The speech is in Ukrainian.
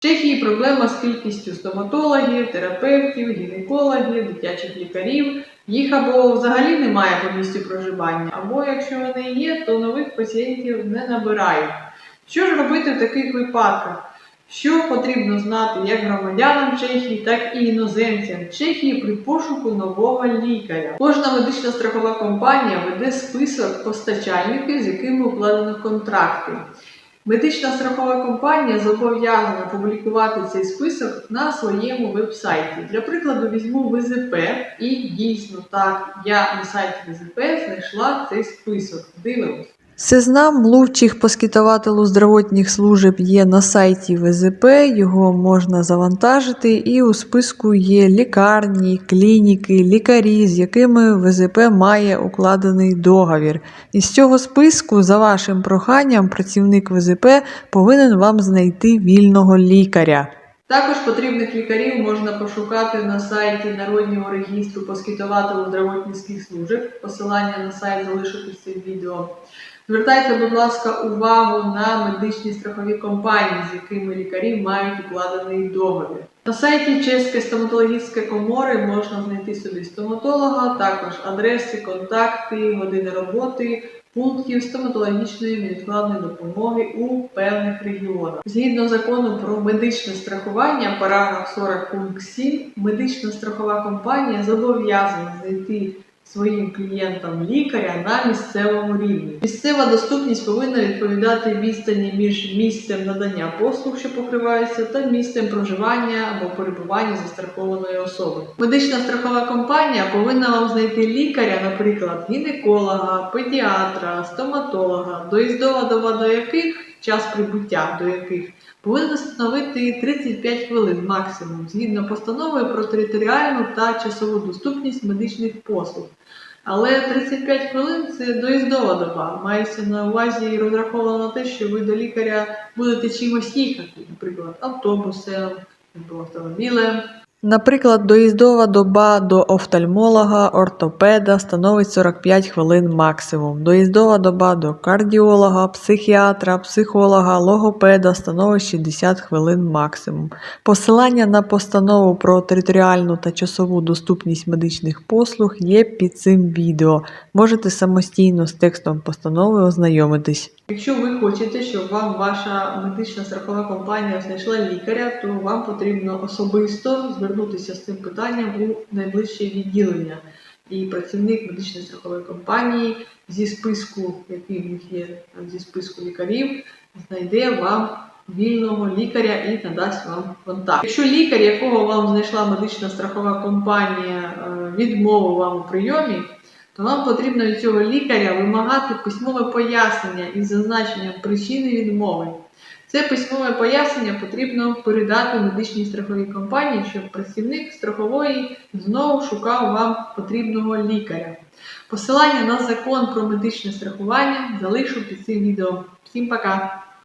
В Чехії проблема з кількістю стоматологів, терапевтів, гінекологів, дитячих лікарів. Їх або взагалі немає по місцю проживання, або якщо вони є, то нових пацієнтів не набирають. Що ж робити в таких випадках? Що потрібно знати як громадянам Чехії, так і іноземцям Чехії при пошуку нового лікаря? Кожна медична страхова компанія веде список постачальників, з якими укладено контракти. Медична страхова компанія зобов'язана публікувати цей список на своєму веб-сайті. Для прикладу, візьму ВЗП і дійсно так, я на сайті ВЗП знайшла цей список. Дивимось. Seznam mluvčích poskytovatelů zdravotních služeb є на сайті ВЗП, його можна завантажити, і у списку є лікарні, клініки, лікарі, з якими ВЗП має укладений договір. Із цього списку, за вашим проханням, працівник ВЗП повинен вам знайти вільного лікаря. Також потрібних лікарів можна пошукати на сайті Народнього регістру поскітователів здравотницьких служб. Посилання на сайт під цим відео. Звертайте, будь ласка, увагу на медичні страхові компанії, з якими лікарі мають укладений договір. На сайті Чеської стоматологічної комори можна знайти собі стоматолога, також адреси, контакти, години роботи, пунктів стоматологічної невідкладної допомоги у певних регіонах. Згідно закону про медичне страхування, параграф 40 пункт 7, медична страхова компанія зобов'язана знайти своїм клієнтам лікаря на місцевому рівні. Місцева доступність повинна відповідати відстані між місцем надання послуг, що покриваються, та місцем проживання або перебування застрахованої особи. Медична страхова компанія повинна вам знайти лікаря, наприклад, гінеколога, педіатра, стоматолога, доїздова доба до яких час прибуття до яких повинна становити 35 хвилин максимум, згідно постанови про територіальну та часову доступність медичних послуг. Але 35 хвилин це доїздова доба. Мається на увазі розраховано на те, що ви до лікаря будете чимось їхати, наприклад, автобусом або автомобілем. Наприклад, доїздова доба до офтальмолога, ортопеда становить 45 хвилин максимум. Доїздова доба до кардіолога, психіатра, психолога, логопеда становить 60 хвилин максимум. Посилання на постанову про територіальну та часову доступність медичних послуг є під цим відео. Можете самостійно з текстом постанови ознайомитись. Якщо ви хочете, щоб вам ваша медична страхова компанія знайшла лікаря, то вам потрібно особисто звернутися з цим питанням у найближче відділення. І працівник медичної страхової компанії зі списку, який в них є зі списку лікарів, знайде вам вільного лікаря і надасть вам контакт. Якщо лікар, якого вам знайшла медична страхова компанія, е, відмовив вам у прийомі, то вам потрібно від цього лікаря вимагати письмове пояснення із зазначенням причини відмови. Це письмове пояснення потрібно передати медичній страховій компанії, щоб працівник страхової знову шукав вам потрібного лікаря. Посилання на закон про медичне страхування залишу під цим відео. Всім пока!